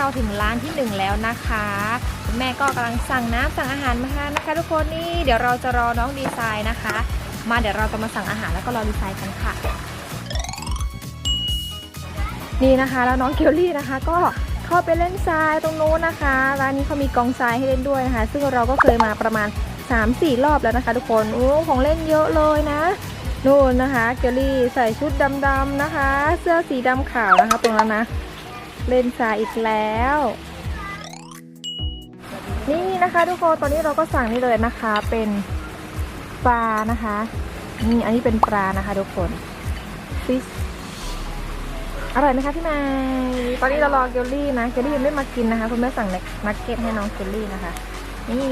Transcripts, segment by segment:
เราถึงร้านที่หนึ่งแล้วนะคะคุณแม่ก็กำลังสั่งน้ำสั่งอาหารมาทานนะคะ ทุกคนนี่เดี๋ยวเราจะรอน้องดีไซน์นะคะ มาเดี๋ยวเราจะมาสั่งอาหารแล้วก็รอดีไซน์กันค่ะ นี่นะคะแล้วน้องเกลลี่นะคะ ก็เข้าไปเล่นทรายตรงโน้นนะคะร้านนี้เขามีกองทรายให้เล่นด้วยนะคะ ซึ่งเราก็เคยมาประมาณ 3-4 รอบแล้วนะคะ ทุกคนโอ้ของเล่นเยอะเลยนะนู่นนะคะ เกลลี่ใส่ชุดดำๆนะคะ เสื้อสีดำขาวนะคะตรงนั้นนะ เล่นทรายอีกแล้ว นี่นะคะทุกคนตอนนี้เราก็สั่งนี่เลยนะคะ เป็นปลานะคะนี่อันนี้เป็นปลานะคะ ทุกคนฟิชอร่อยไหมคะพี่นายตอนนี้เรารอเกลลี่นะเกลลี่ยังไม่มากินนะคะ คุณแม่สั่งนักเก็ตให้น้องเกลลี่นะคะ นี่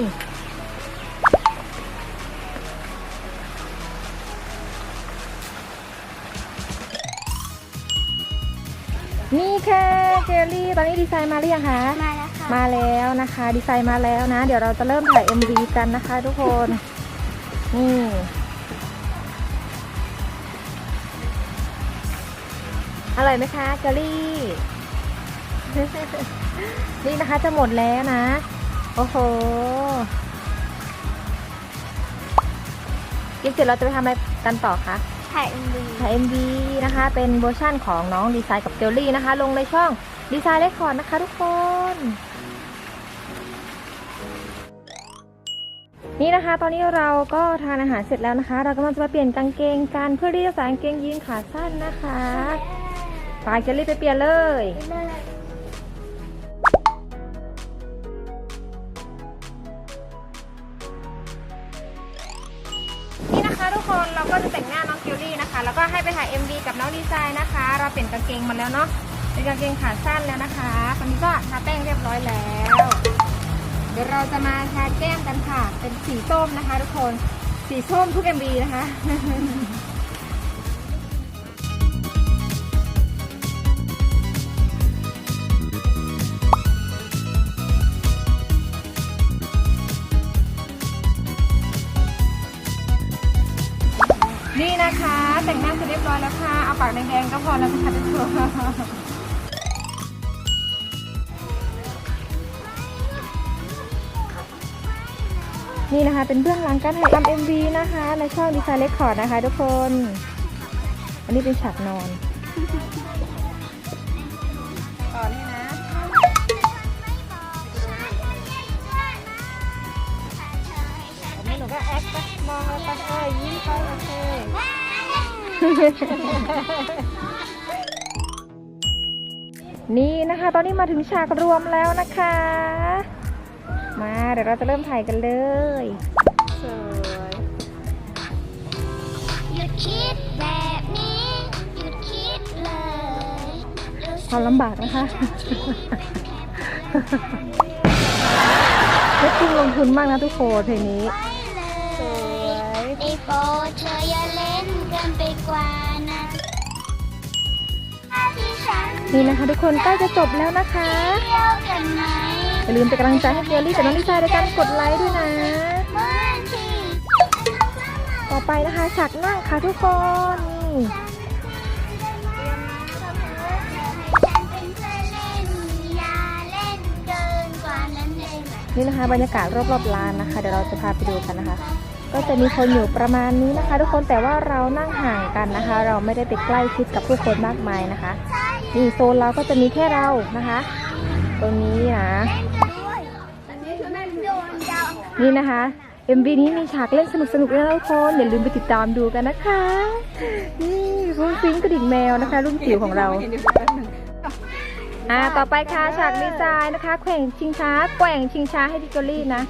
นี่ค่ะเกลลี่ ตอนนี้ดีไซน์มาหรือยังคะ มาแล้วค่ะ มาแล้วนะคะ ดีไซน์มาแล้วนะ เดี๋ยวเราจะเริ่มถ่าย MV กันนะคะ ทุกคน นี่ อร่อยไหมคะเกลลี่ นี่นะคะจะหมดแล้วนะ โอ้โหกินเสร็จเราจะไปทำอะไรกันต่อคะ ถ่ายเอ็มวีถ่าย MV นะคะ เป็นเวอร์ชั่นของน้องดีไซน์กับเจลลี่นะคะ ลงในช่องดีไซน์เลคคอร์ดนะคะทุกคน นี่นะคะ ตอนนี้เราก็ทานอาหารเสร็จแล้วนะคะ เรากำลังจะมาเปลี่ยนกางเกงกันเพื่อที่จะใส่กางเกงยีนขาสั้นนะคะไปเจลลี่ไปเปลี่ยนเลยนี่นะคะ ทุกคนเราก็จะแต่งหน้าน้องคิวรี่นะคะ แล้วก็ให้ไปถ่าย MV กับน้องดีไซน์นะคะ เราเปลี่ยนกางเกงมาแล้วเนาะเป็นกางเกงขาสั้นแล้วนะคะตอนนี้ก็ทาแป้งเรียบร้อยแล้ว เดี๋ยวเราจะมาทาแก้มกันค่ะ เป็นสีส้มนะคะ ทุกคนสีส้มทุก MV นะคะ นี่นะคะ แต่งหน้าเสร็จเรียบร้อยแล้วค่ะ เอาปากแดงๆก็พอแล้วนะคะทุกคนนี่นะคะ เป็นเบื้องหลังการถ่ายทำ MV นะคะ ในช่องดีไซน์เรคคอร์ดนะคะทุกคน อันนี้เป็นฉากนอนต่อนี่ ก็แอคไปมองแล้วไปเอ้ยยิ้มไปโอเคนี่นะคะ ตอนนี้มาถึงฉากรวมแล้วนะคะ มาเดี๋ยวเราจะเริ่มถ่ายกันเลยสวยหยุดคิดแบบนี้หยุดคิดเลยความลำบากนะคะเล็กจริงลงทุนมากนะทุกคนเพลงนี้ โปรดเธออย่าเล่นเกินไปกว่านะที่ฉันนี่นะคะทุกคนใกล้จะจบแล้วนะคะ เที่ยวกันไหมอย่าลืมเป็นกำลังใจให้เกลลี่กับน้องลิซ่าด้วยการกดไลค์ด้วยนะ เมื่อที่ต่อไปนะคะฉากนั่งค่ะทุกคนนี่ฉันเป็นเพื่อนเล่นอย่าเล่นเกินกว่านั้นได้ไหมนี่นะคะบรรยากาศรอบๆลานนะคะ เดี๋ยวเราจะพาไปดูกันนะคะ ก็จะมีคนอยู่ประมาณนี้นะคะ ทุกคนแต่ว่าเรานั่งห่างกันนะคะ เราไม่ได้ไปใกล้ชิดกับผู้คนมากมายนะคะนี่โซนเราก็จะมีแค่เรานะคะ ตรงนี้นะด้วยอันนี้คือแม่โดนยาวนี่นะคะ MV นี้มีฉากเล่นสนุกๆด้วยนะทุกคนอย่าลืมไปติดตามดูกันนะคะนี่รุ้งฟิ้งกระดิ่งแมวนะคะ รุ่นจิ๋วของเราอ่าต่อไปค่ะฉากดีไซน์นะคะแข่งชิงช้าแกว่งชิงช้าให้ดิกอรี่นะ